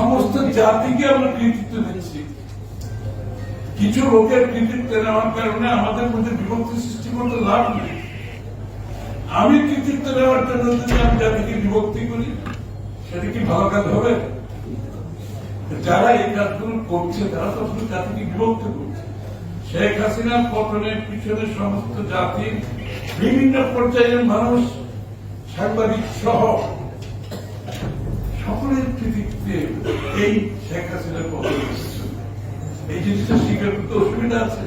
সমস্ত জাতিকে আমরা কৃতিত্ব দিচ্ছি। কিছু লোকের কৃতিত্ব নেওয়ার কারণে আমাদের মধ্যে বিভক্তি সৃষ্টি করতে লাভ নেই। আমি কৃতিত্ব নেওয়ার জন্য যদি আমি জাতিকে বিভক্তি করি, সেটা কি ভালো কাজ হবে? যারা এই কাজগুলো করছে, তারা তো আসলে জাতিকে বিভক্ত করছে। শেখ হাসিনার পতনের পিছনে সমস্ত জাতির বিভিন্ন পর্যায়ের মানুষ, সাংবাদিক সহ সকলের কৃতিত্বে। এই শেখ পিছনে। এই জিনিসটা স্বীকার করতে অসুবিধা আছে।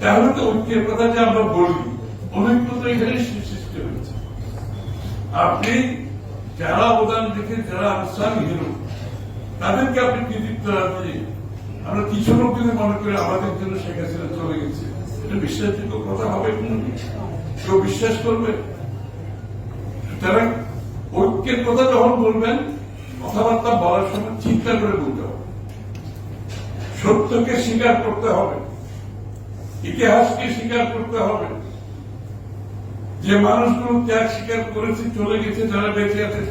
তাহলে তো ঐক্যের কথা যে আমরা বলি অনৈক্য এখানে সৃষ্টি হয়েছে। আপনি যারা অবদান রেখে, যারা আনসার হিরো, তাদেরকে আপনি কৃতিত্ব দিয়ে আমরা কিছু লোক যদি মনে করি আমাদের জন্য শেখ হাসিনা চলে গেছে, এটা বিশ্বাসযোগ্য কথা হবে কেউ বিশ্বাস করবে? সুতরাং ঐক্যের কথা যখন বলবেন কথাবার্তা বলার সময় চিন্তা করে বলতে হবে। সত্যকে স্বীকার করতে হবে। ইতিহাসকে স্বীকার করতে হবে। যে মানুষগুলো ত্যাগ স্বীকার করেছে, চলে গেছে, যারা বেঁচে আছে,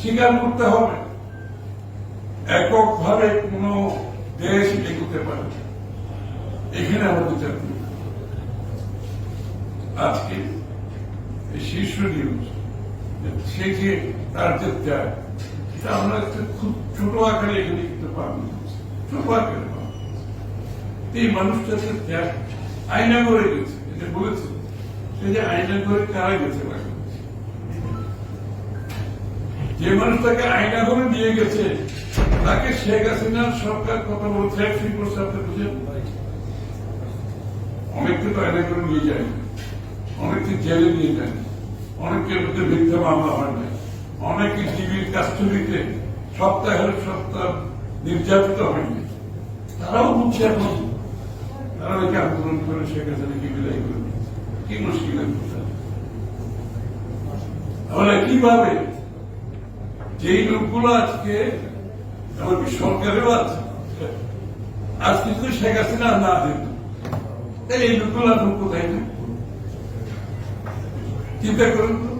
স্বীকার করতে হবে। এককভাবে কোন দেশ এগোতে পারে। এখানে আমাদের জাতি আজকে এই শীর্ষ নিউজ সে যে তার যে ত্যাগ আমরা খুব ছোট আকারে এখানে পারব ছোট আকারে। এই মানুষটা যে ত্যাগ আয়না করে গেছে এটা বলেছে, সে যে আয়না করে কারা গেছে। যে মানুষটাকে আয়না করে নিয়ে গেছে, তাকে শেখ হাসিনার সরকার কথা বলছে করছে বুঝেন অনেককে তো আয়না করে নিয়ে যায় অনেককে জেলে নিয়ে যায় অনেকের মধ্যে মিথ্যা মামলা হয় না অনেকে টিভির কাস্টডিতে সপ্তাহের সপ্তাহ নির্যাতিত হয়নি। তারাও বুঝছে এখন। তারা নাকি আন্দোলন করে শেখ হাসিনাকে বিদায় করে কি মুশকিলের কথা। তাহলে কীভাবে? যেই লোকগুলো আজকে, এমনকি সরকারেও আছে, আজকে কিন্তু শেখ হাসিনা না দিত এই লোকগুলো এখন কোথায়? চিন্তা করুন তো।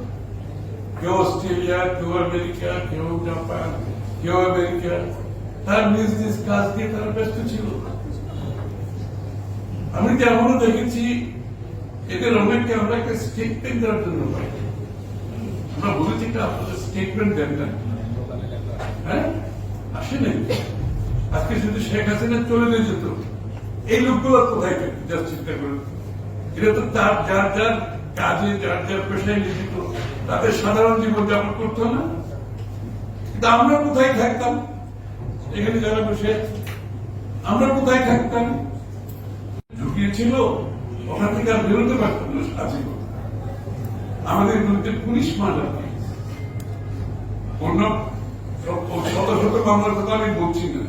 কেউ অস্ট্রেলিয়া, কেউ আমেরিকা, কেউ জাপান, কেউ আমেরিকা। তার নিজ নিজ কাজ দিয়ে তারা ব্যস্ত ছিল। আমি এমনও দেখেছি, এদের অনেককে আমরা একটা স্টেটমেন্ট দেওয়ার জন্য পাই। আমরা বলেছি একটা আপনাদের স্টেটমেন্ট দেন না। হ্যাঁ? আসে নাই। আজকে শুধু শেখ হাসিনা চলে গিয়ে যেত। এই লোকগুলো কোথায় যার চিন্তা করে এটা তো তার, যার যার কাজে, যার যার পেশায় নিযুক্ত তাদের সাধারণ জীবন যাপন করতো না কিন্তু আমরা কোথায় থাকতাম? এখানে যারা বসে আমরা কোথায় থাকতাম? ঢুকিয়েছিল ওখান থেকে আর বেরোতে পারতাম না আজীবন আমাদের বিরুদ্ধে পুলিশ মার্ডার অন্য শত শত মামলার কথা আমি বলছি না।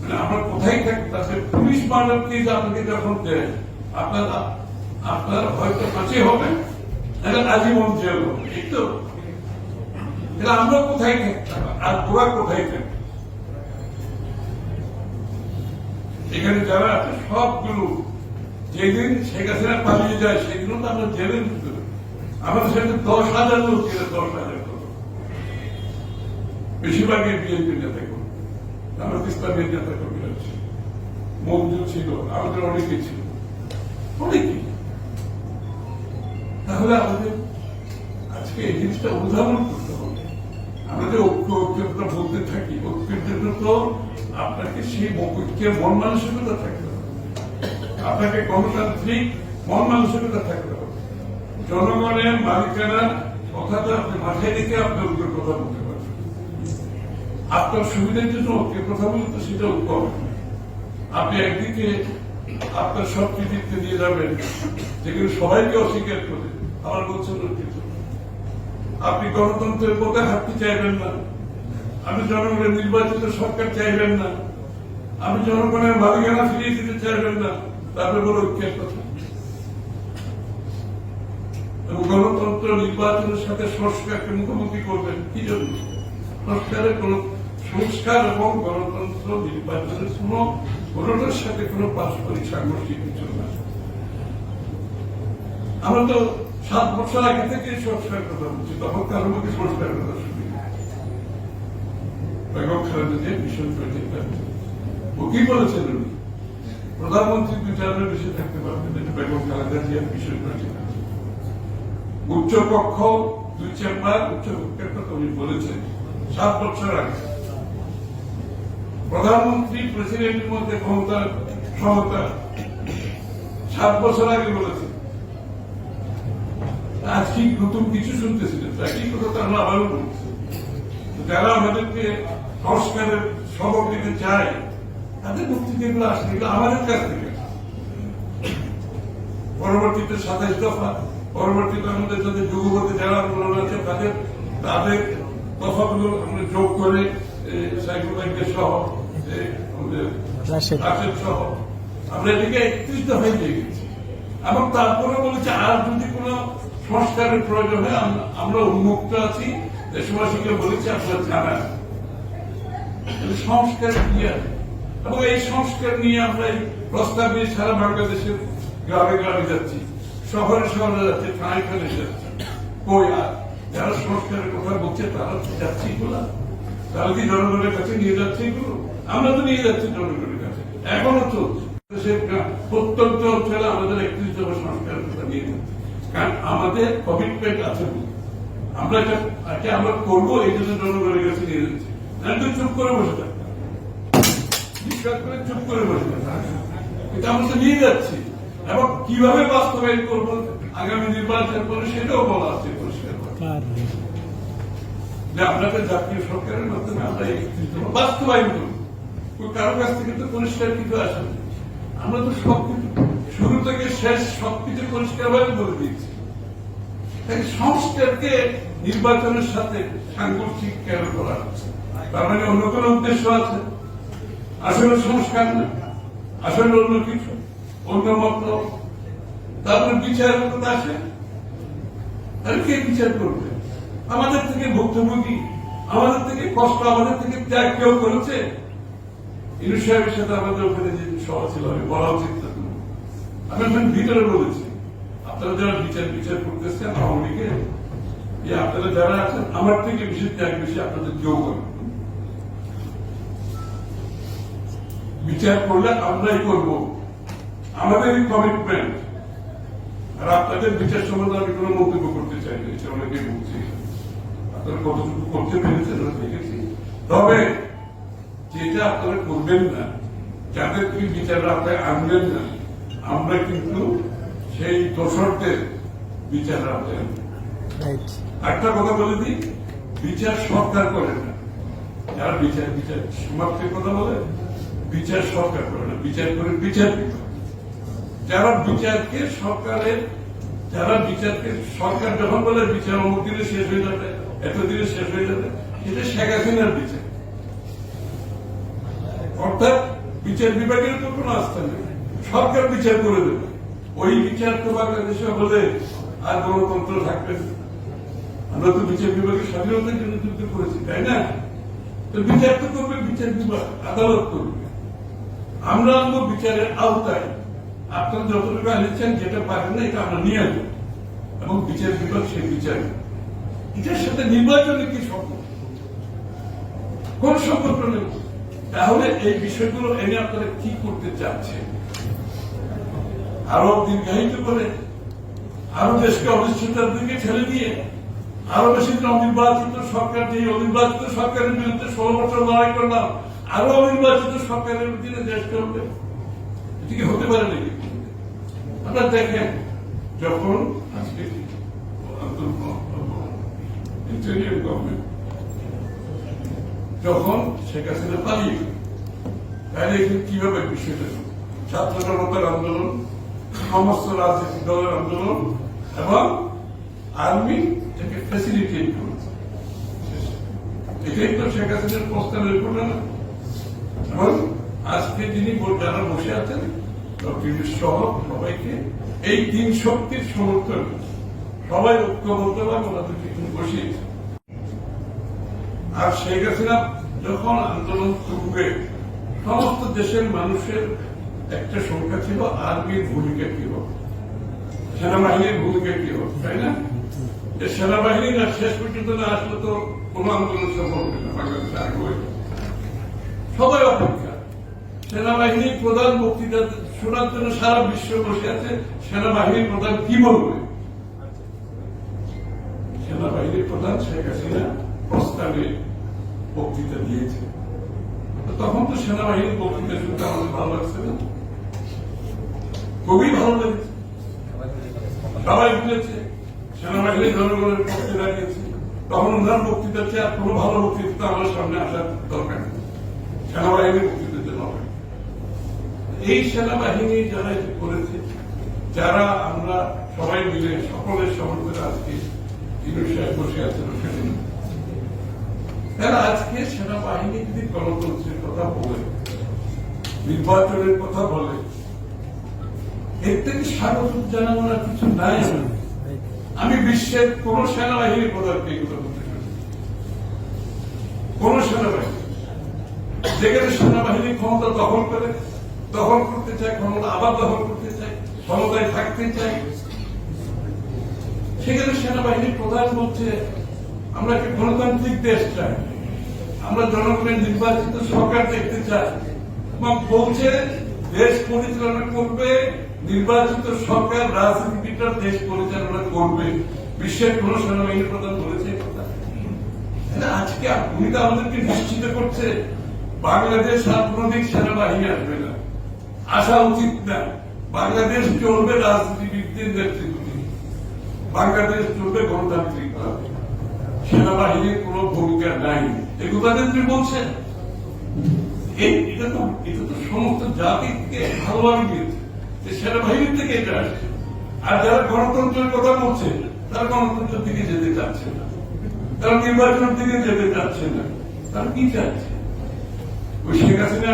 মানে আমরা কোথায় থাকি তাতে পুলিশ মার্ডার কেস আপনাকে যখন দেয়, আপনারা আপনার হয়তো ফাঁসি হবে নাহলে আজীবন জেল ঠিক তো? তাহলে আমরা কোথায় থাকতাম? আর ওরা কোথায় থাকতাম এখানে যারা আছে, সবগুলো যেদিন শেখ হাসিনা পালিয়ে যায়, সেদিনও তো আমরা জেলের ভিতরে আমাদের সাথে দশ হাজার লোক ছিল, দশ হাজার লোক। বেশিরভাগই বিএনপি নেতা করবে আমাদের ইসলামের নেতা কর্মীরা ছিল মঞ্জু ছিল, আমাদের অনেকে ছিল। অনেকে তাহলে আমাদের আজকে এই জিনিসটা উদাহরণ করতে হবে। আমরা যে ঐক্য ঐক্যের কথা বলতে থাকি, ঐক্যের জন্য তো আপনাকে সেই ঐক্যের মন মানসিকতা থাকতে হবে। আপনাকে গণতান্ত্রিক মন মানসিকতা থাকতে হবে। জনগণের মালিকানার কথাটা আপনি মাথায় রেখে আপনি ঐক্যের কথা বলতে পারবেন আপনার সুবিধার জন্য ঐক্যের কথা বলতে সেটা ঐক্য হবে আপনি একদিকে আপনার সব কৃতিত্ব দিয়ে যাবেন, যেগুলো সবাইকে অস্বীকার করে। আমার ঐক্যের জন্য। আপনি গণতন্ত্রের পথে হাঁটতে চাইবেন না। আপনি জনগণের নির্বাচিত সরকার চাইবেন না। আপনি জনগণের মালিকানা ফিরিয়ে দিতে চাইবেন না। তারপরে বড় ঐক্যের কথা। এবং গণতন্ত্র নির্বাচনের সাথে সংস্কারকে মুখোমুখি করবেন কি জন্য? সংস্কারের কোন সংস্কার এবং গণতন্ত্র নির্বাচনের কোন কোনটার সাথে কোন পারস্পরিক সাংঘর্ষিক কিছু না আমরা তো সাত বছর আগে থেকে সংস্কার কথা বলছি তখন কারও মুখে সংস্কার কথা শুনি বেগম ভীষণ কি বলেছেন উনি, প্রধানমন্ত্রী বিচারের বিষয়ে থাকতে পারবেন এটা বেগম খালেদা জিয়ার ভীষণ প্রতিজ্ঞা উচ্চ পক্ষ, দুই চেম্বার, উচ্চ পক্ষের কথা উনি বলেছেন সাত বছর আগে। প্রধানমন্ত্রী প্রেসিডেন্টের মধ্যে ক্ষমতা সমতা সাত বছর আগে বলেছে আজকে নতুন কিছু শুনতেছিলেন একই কথা তো আমরা আবারও বলছি। যারা আমাদেরকে সংস্কারের সবক দিতে চায় তাদের মুখ থেকে এগুলো আমাদের কাছ থেকে পরবর্তীতে সাতাইশ দফা পরবর্তীতে আমাদের যাদের যুগপতি যারা আন্দোলন আছে তাদের তাদের দফাগুলো আমরা যোগ করে সাইকেল ব্যাংকের সহ আমরা এটাকে একত্রিশ দফায় দিয়ে গেছি। এবং তারপরে বলেছে আর যদি সংস্কারের প্রয়োজন হয় আমরা উন্মুক্ত আছি। দেশবাসীকে বলেছি আপনারা জানান। সংস্কার? এবং এই সংস্কার নিয়ে আমরা এই প্রস্তাব নিয়ে সারা বাংলাদেশের গ্রামে গ্রামে যাচ্ছি। শহরে শহরে যাচ্ছি, থানায় থানায় যাচ্ছি। কই আর? যারা সংস্কারের কথা বলছে, তারা কি যাচ্ছে এগুলা। তারা কি জনগণের কাছে নিয়ে যাচ্ছে এগুলো? আমরা তো নিয়ে যাচ্ছি জনগণের কাছে। এখনও চলছে। প্রত্যন্ত অঞ্চলে আমাদের একত্রিশ সংস্কারের কথা নিয়ে যাচ্ছে। কারণ আমাদের কমিটমেন্ট আছে আমরা এটা আমরা করব এই জন্য জনগণের কাছে নিয়ে যাচ্ছি। চুপ করে বসে থাকতাম বিশ্বাস করে চুপ করে বসে থাকতাম এটা আমরা তো নিয়ে যাচ্ছি। এবং কীভাবে বাস্তবায়ন করব আগামী নির্বাচন করে সেটাও বলা আছে পরিষ্কার করে। যে আপনাদের জাতীয় সরকারের মাধ্যমে আমরা বাস্তবায়ন করব। কারও কাছ থেকে তো পরিষ্কার কিছু আসে আমরা তো সবকিছু শুরু থেকে শেষ সবকিছু পরিষ্কারভাবে বলে দিয়েছি। তাই সংস্কারকে নির্বাচনের সাথে সাংঘর্ষিক কেন করা? তার মানে অন্য কোনো উদ্দেশ্য আছে? আসলে সংস্কার না। আসলে অন্য কিছু, অন্য মত। তারপরে বিচারের কথা আসে আর কে বিচার করবে? আমাদের থেকে ভুক্তভোগী, আমাদের থেকে কষ্ট, আমাদের থেকে ত্যাগ কেউ করেছে? ইনু সাহেবের সাথে আমাদের ওখানে যে সভা ছিল, আমি বলা উচিত আমি এখন ভিতরে বলেছি। আপনারা যারা বিচার বিচার করতেছেন আওয়ামী লীগের যে আপনারা যারা আছেন আমার থেকে বেশি ত্যাগ বেশি আপনাদের কেউ করেন বিচার করলে আমরাই করব। আমাদের কমিটমেন্ট আর আপনাদের বিচার সম্বন্ধে আমি কোনো মন্তব্য করতে চাই না এটা অনেকে বলছি। আপনারা কতটুকু করতে পেরেছেন দেখেছি। তবে যেটা আপনারা করবেন না যাদের কি বিচার আপনারা আনবেন না আমরা কিন্তু সেই দোষরদের বিচার একটা কথা বলে দিই বিচার সরকার করে না। যারা বিচার বিচার সমাপ্তির কথা বলে বিচার সরকার করে না। বিচার করে বিচারপতি। যারা বিচারকে সরকারের যারা বিচারকে সরকার যখন বলে বিচার অমুক দিনে শেষ হয়ে যাবে এত দিনে শেষ হয়ে যাবে এটা শেখ হাসিনার বিচার। অর্থাৎ বিচার বিভাগের তো কোনো আস্থা নেই। সরকার বিচার করে দেবে। ওই বিচার তো বাংলাদেশে হলে আর গণতন্ত্র থাকবে আমরা তো বিচার বিভাগের স্বাধীনতার জন্য যুদ্ধ করেছি, তাই না? তো বিচার তো করবে, বিচার বিভাগ, আদালত করবে। আমরা আনব বিচারের আওতায়। আপনারা যতটুকু আনিচ্ছেন, যেটা পারেন না, এটা আমরা নিয়ে আসব। এবং বিচার বিভাগ সেই বিচার এটার সাথে নির্বাচনের কি সম্পর্ক? কোন সম্পর্ক নেই। তাহলে এই বিষয়গুলো এনে আপনারা কি করতে চাচ্ছেন? আরও দীর্ঘায়িত করে আরও দেশকে অনিশ্চয়তার দিকে ঠেলে দিয়ে আরও বেশি অনির্বাচিত সরকার যে অনির্বাচিত সরকারের বিরুদ্ধে ষোলো বছর লড়াই করলাম, আরও অনির্বাচিত সরকারের বিরুদ্ধে দেশ চলবে। এটা কি হতে পারে নাকি? আপনারা দেখেন, যখন আজকে ইন্টেরিয়র গভর্নমেন্ট যখন শেখ হাসিনা পালিয়ে তাহলে কীভাবে বিষয়টা ছাত্র জনতার আন্দোলন সমস্ত রাজনৈতিক দলের আন্দোলন এবং আর্মি এটাকে ফ্যাসিলিটেট করেছে। এটাই তো শেখ হাসিনার প্রস্তাবের ঘটনা এবং আজকে যিনি যারা বসে আছেন সহ সবাইকে, এই তিন শক্তির সমর্থন, সবাই ঐক্যবদ্ধভাবে ওনাদেরকে এখানে বসিয়েছে আর শেখ হাসিনা যখন আন্দোলন করবে, সমস্ত দেশের মানুষের একটা সংখ্যা ছিল আর্মির ভূমিকা কি হবে সেনাবাহিনীর ভূমিকা কি হবে তাই না? যে সেনাবাহিনীরা শেষ পর্যন্ত না আসলে তো কোন আন্দোলন সফল হবে না, বাংলাদেশে আগে হয়ে যাবে। সবাই অপেক্ষা। সেনাবাহিনীর প্রধান বক্তৃতা শোনার জন্য সারা বিশ্ব বসে আছে, সেনাবাহিনীর প্রধান কি বলবে? সেনাবাহিনীর প্রধান শেখ হাসিনা প্রস্তাবে বক্তৃতা দিয়েছে। তখন তো সেনাবাহিনীর বক্তৃতা শুনতে আমাদের ভালো লাগছে না? খুবই ভালো লেগেছে। সবাই বুঝেছে সেনাবাহিনী জনগণের পক্ষে দাঁড়িয়েছে। তখন ওনার বক্তৃতা চেয়ে আর কোনো ভালো বক্তৃতা আমার সামনে আসার দরকার নেই। সেনাবাহিনীর বক্তৃতার জন্য হবে এই সেনাবাহিনী যারা করেছে, যারা আমরা সবাই মিলে, সকলের সমর্থনে আজকে ইনু সাহেব বসে আছেন ওখানে। তারা আজকে সেনাবাহিনী যদি গণতন্ত্রের কথা বলে, নির্বাচনের কথা বলে এর থেকে স্বাগত জানানোর কিছু নাই? আমি বিশ্বের কোন সেনাবাহিনী প্রধানকে এগুলো করতে কোন সেনাবাহিনী। যেখানে সেনাবাহিনী ক্ষমতা দখল করে, দখল করতে চায়, ক্ষমতা আবার দখল করতে চায়, ক্ষমতায় থাকতে চায়। সেখানে সেনাবাহিনীর প্রধান বলছে, আমরা একটি গণতান্ত্রিক দেশ চাই? আমরা জনগণের নির্বাচিত সরকার দেখতে চাই। বলছে, দেশ পরিচালনা করবে নির্বাচিত সরকার, রাজনীতিবিদরা দেশ পরিচালনা করবে। বিশ্বের কোন সেনাবাহিনীর প্রধান বলেছে আজকে উনি তো আমাদেরকে নিশ্চিত করছে, বাংলাদেশ সাম্প্রতিক সেনাবাহিনী আসবে না। আসা উচিত না। বাংলাদেশ চলবে রাজনীতিবিদদের নেতৃত্বে। বাংলাদেশ চলবে গণতান্ত্রিক সেনাবাহিনীর কোন ভূমিকা নাই। এগুলো তিনি বলছেন এটা তো এটা তো সমস্ত জাতিকে ভালোভাবে দিয়েছে যে সেনাবাহিনীর থেকে এটা আসছে আর যারা গণতন্ত্রের কথা বলছে, তারা গণতন্ত্রের দিকে যেতে চাচ্ছে না। তারা নির্বাচনের দিকে যেতে চাচ্ছে না। তারা কি চাচ্ছে? ওই শেখ হাসিনা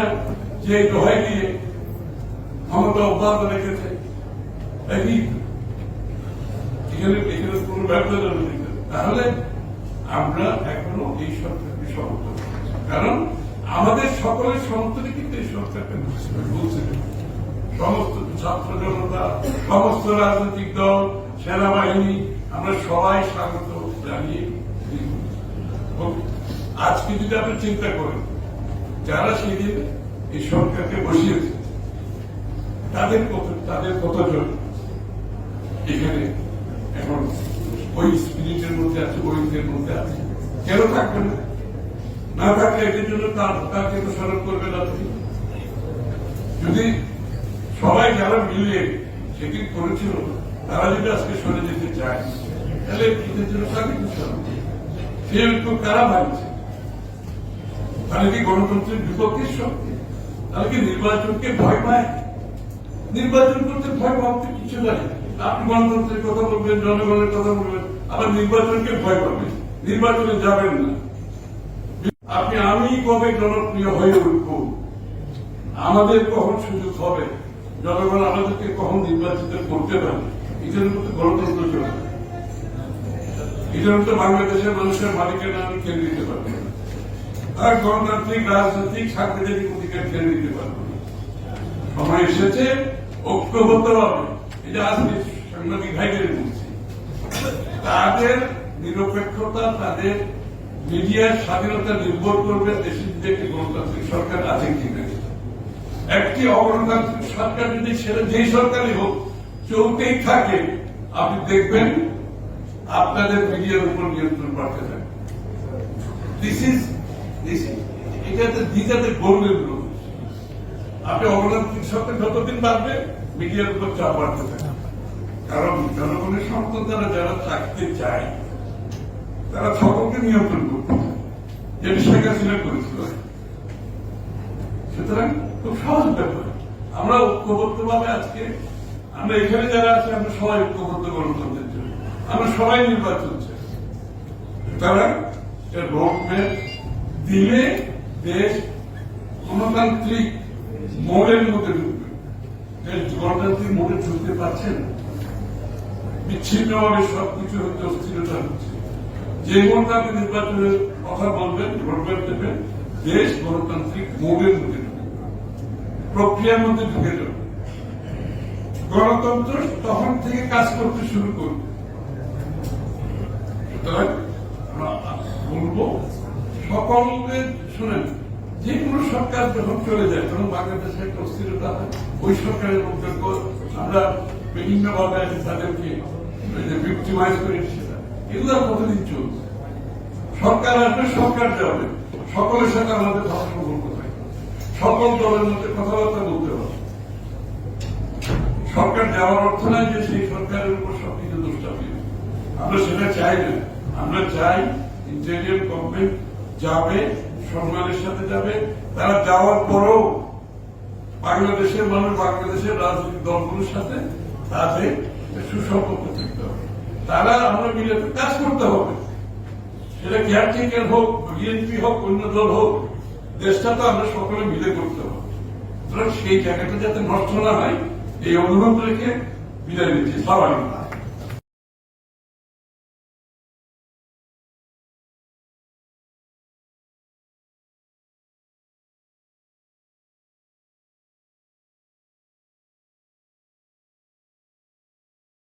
যে দোহাই দিয়ে ক্ষমতা অব্যাহত রেখেছে একই এখানে এখানে কোন ব্যবসা তাহলে আমরা এখনও এই সরকারকে সমর্থন। কারণ আমাদের সকলের সমর্থনে কিন্তু এই সরকারকে বলছে। সমস্ত ছাত্র জনতা সমস্ত রাজনৈতিক দল, সেনাবাহিনী, আমরা সবাই স্বাগত জানিয়ে আজকে যদি আপনি চিন্তা করেন, যারা সেদিন এই সরকারকে বসিয়েছে, তাদের কত, তাদের কতজন এখানে এখন ওই স্পিরিটের মধ্যে আছে ঐক্যের মধ্যে আছে? কেন থাকবে না? না থাকলে এদের জন্য তার তাকে তো স্মরণ করবে না যদি সবাই যারা মিলে সেটি করেছিল। তারা যদি আজকে সরে যেতে চায়, তাহলে এদের জন্য তাকে সে কারা ভাবছে তাহলে কি গণতন্ত্রের বিপক্ষের শক্তি? তাহলে কি নির্বাচনকে ভয় পায়? নির্বাচন করতে ভয় ভাবতে কিছু নাই। আপনি গণতন্ত্রের কথা বলবেন, জনগণের কথা বলবেন, আবার নির্বাচনকে ভয় পাবেন। নির্বাচনে যাবেন না। আপনি, আমি কবে জনপ্রিয় হয়ে উঠব? আমাদের কখন সুযোগ হবে? জনগণ আমাদেরকে কখন নির্বাচিত করতে পারে এটার মধ্যে গণতন্ত্র চলবে এটার মধ্যে বাংলাদেশের মানুষের মালিকানা আমি কেড়ে দিতে পারব আর গণতান্ত্রিক, রাজনৈতিক সাংবিধানিক অধিকার কেড়ে দিতে পারব সময় এসেছে, ঐক্যবদ্ধ হবে। এটা আজকে সাংবাদিক ভাইদের বলছি, তাদের নিরপেক্ষতা, তাদের মিডিয়ার স্বাধীনতা নির্ভর করবে দেশের যে গণতান্ত্রিক সরকার আছে কিনা। একটি অগণতান্ত্রিক সরকার যদি সেটা যেই সরকারই হোক, চলতেই থাকে। আপনি দেখবেন আপনাদের মিডিয়ার উপর নিয়ন্ত্রণ বাড়তে থাকে। দিস ইজ দিস এটাতে দিদাতে গোল্ডেন রুল আপনি অগণতান্ত্রিক সরকার যতদিন বাড়বে, মিডিয়ার উপর চাপ বাড়তে থাকে। কারণ জনগণের সম্পদ দ্বারা যারা থাকতে চায়, তারা সকলকে নিয়ন্ত্রণ করতে যেটা শেখ হাসিনা করেছিল। সুতরাং আমরা ঐক্যবদ্ধ ভাবে আজকে, আমরা এখানে যারা আছি, আমরা সবাই ঐক্যবদ্ধ গণতন্ত্রের জন্য। আমরা সবাই নির্বাচন চাই। রোডম্যাপ দিলে দেশ গণতান্ত্রিক মোড়ের মধ্যে ঢুকবে। গণতান্ত্রিক মোড়ে ঢুকতে পারছে না। বিচ্ছিন্নভাবে সবকিছু হচ্ছে, অস্থিরতা হচ্ছে। যে মুহূর্তে আপনি নির্বাচনের কথা বলবেন রোডম্যাপ দেবেন, দেশ গণতান্ত্রিক মোড়ের মধ্যে প্রক্রিয়ার মধ্যে ঢুকে যাবে গণতন্ত্র তখন থেকে কাজ করতে শুরু করবে বলব, সকলকে শুনেন, যে কোনো সরকার যখন চলে যায়, তখন বাংলাদেশে একটা অস্থিরতা হয়। ওই সরকারের মধ্যে আমরা বিভিন্ন ভাবে তাদেরকে ভিক্টিমাইজ করে সেটা এগুলো কতদিন চলছে। সরকার আসবে, সরকার যাবে। সকলের সাথে আমাদের ভালো সম্পর্ক সকল দলের মধ্যে কথাবার্তা বলতে হবে। সরকার যাওয়ার অর্থ নয় যে সেই সরকারের উপর সবকিছু দোষ চাপিয়ে আমরা সেটা চাই না। আমরা চাই ইন্টেরিয়ার গভর্নমেন্ট যাবে, সম্মানের সাথে যাবে। তারা যাওয়ার পরেও বাংলাদেশের মানুষ বাংলাদেশের রাজনৈতিক দলগুলোর সাথে তাদের সুসম্পর্ক থাকতে হবে। তারা আমরা মিলে কাজ করতে হবে। সেটা কেয়ারটেকার হোক, বিএনপি হোক, অন্য দল হোক দেশটা তো আমরা সকলে মিলে করতে হবে। সেই জায়গাটা যাতে নষ্ট না হয়, এই অনুরোধ রেখে বিদায় নিচ্ছি। সালাম